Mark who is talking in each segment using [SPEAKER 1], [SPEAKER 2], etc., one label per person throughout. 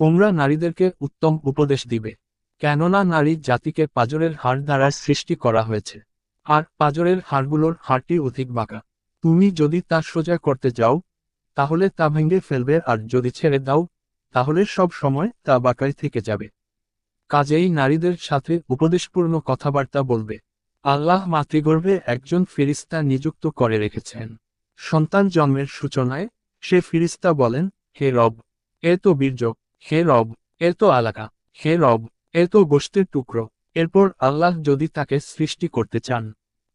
[SPEAKER 1] তোমরা নারীদেরকে উত্তম উপদেশ দিবে, কেননা নারী জাতিকে পাজরের হাড় দ্বারা সৃষ্টি করা হয়েছে, আর পাজরের হাড়গুলোর হাড়টি অধিক বাঁকা। তুমি যদি তা সোজা করতে যাও, তাহলে তা ভেঙে ফেলবে, আর যদি ছেড়ে দাও, তাহলে সব সময় তা বাঁকাই থেকে যাবে। কাজেই নারীদের সাথে উপদেশপূর্ণ কথাবার্তা বলবে। আল্লাহ মাতৃগর্ভে একজন ফিরিস্তা নিযুক্ত করে রেখেছেন। সন্তান জন্মের সূচনায় সে ফিরিস্তা বলেন, হে রব, এ তো বীর্য হে রব এ তো আলাকা হে রব এ তো গোষ্ঠের টুকরো। এরপর আল্লাহ যদি তাকে সৃষ্টি করতে চান,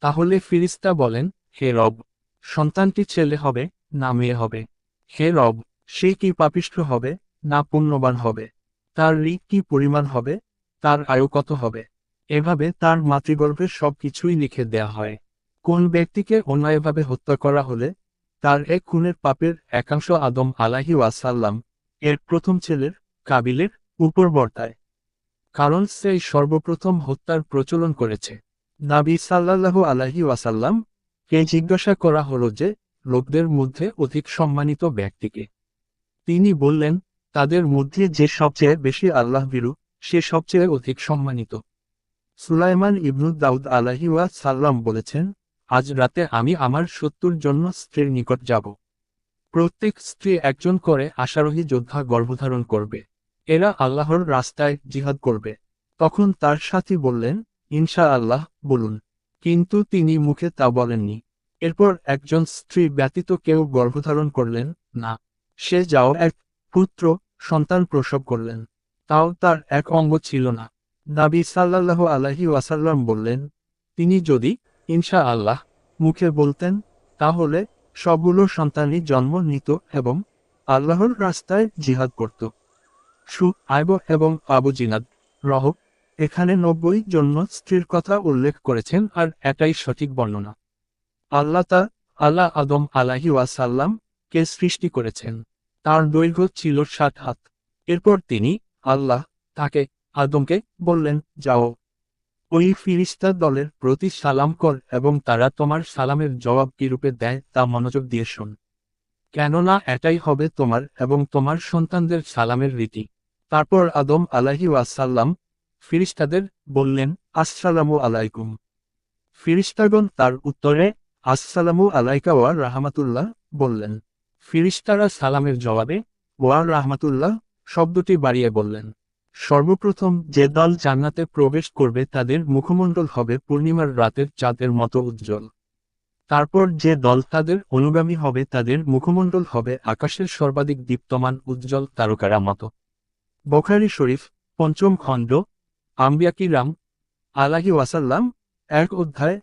[SPEAKER 1] তাহলে ফিরিস্তা বলেন, হে রব, সন্তানটি ছেলে হবে না মেয়ে হবে। হে রব, সে কি পাপিষ্ঠ হবে না পুণ্যবান হবে? তার ঋক কি পরিমাণ হবে? তার আয়ু কত হবে? এভাবে তার মাতৃগর্ভে সবকিছুই লিখে দেয়া হয়। কোন ব্যক্তিকে অন্যায়ভাবে হত্যা করা হলে, তার এক খুনের পাপের একাংশ আদম আলাহি ওয়াসাল্লাম এর প্রথম ছেলের কাবিলের উপর বর্তায় কারণ সেই সর্বপ্রথম হত্যার প্রচলন করেছে। নাবি সাল্লাল্লাহু আলাহি ওয়াসাল্লাম কে জিজ্ঞাসা করা হল যে, লোকদের মধ্যে অধিক সম্মানিত ব্যক্তিকে। তিনি বললেন, তাদের মধ্যে যে সবচেয়ে বেশি আল্লাহ বিরু সে সবচেয়ে অধিক সম্মানিত। সুলাইমান ইবনু দাউদ আলাহি ওয়া সাল্লাম বলেছেন, আজ রাতে আমি আমার সত্তর জন্য স্ত্রীর নিকট যাব। প্রত্যেক স্ত্রী একজন করে আশারোহী যোদ্ধা গর্ভধারণ করবে। এরা আল্লাহর রাস্তায় জিহাদ করবে। তখন তার সাথী বললেন ইনশা আল্লাহ বলুন। কিন্তু তিনি মুখে তা বলেননি। এরপর একজন স্ত্রী ব্যতীত কেউ গর্ভধারণ করলেন না। সে যাও এক পুত্র, সন্তান প্রসব করলেন। তাও তার এক অঙ্গ ছিল না। নাবি সাল্লাল্লাহু আলাহি ওয়াসাল্লাম বললেন, তিনি যদি ইনশা আল্লাহ মুখে বলতেন, তাহলে সবগুলো সন্তানই জন্ম নিত এবং আল্লাহর রাস্তায় জিহাদ করত। সু, আইব এবং আবু জিনাদ রহ, এখানে নব্বই জন্য স্ত্রীর কথা উল্লেখ করেছেন আর এটাই সঠিক বর্ণনা। আল্লাহ তা, আল্লাহ আদম আলাহি ওয়াসাল্লাম কে সৃষ্টি করেছেন। তার দৈর্ঘ্য ছিল ষাট হাত। এরপর তিনি আল্লাহ তাকে, আদমকে বললেন, যাও। ওই ফিরিস্তা দলের প্রতি সালাম কর এবং তারা তোমার সালামের জবাব কিরূপে দেয় তা মনোযোগ দিয়ে শোন। কেননা এটাই হবে তোমার এবং তোমার সন্তানদের সালামের রীতি। তারপর আদম আলাহি ওয়াসাল্লাম ফিরিস্তাদের বললেন, আসসালামু আলাইকুম। ফিরিস্তাগণ তার উত্তরে, আসসালামু আলাইকা ওয়া রাহমাতুল্লাহ বললেন। ফিরিস্তারা সালামের জবাবে, ওয়া রাহমাতুল্লাহ শব্দটি বাড়িয়ে বললেন। সর্বপ্রথম যে দল জান্নাতে প্রবেশ করবে তাদের মুখমণ্ডল হবে পূর্ণিমার রাতের চাঁদের মতো উজ্জ্বল। তারপর যে দল তাদের অনুগামী হবে তাদের মুখমণ্ডল হবে আকাশের সর্বাধিক দীপ্তমান উজ্জ্বল তারকারা মতো। বখারি শরীফ, পঞ্চম খণ্ড আম্বিয়াকি রাম আলাহি ওয়াসাল্লাম, এক অধ্যায়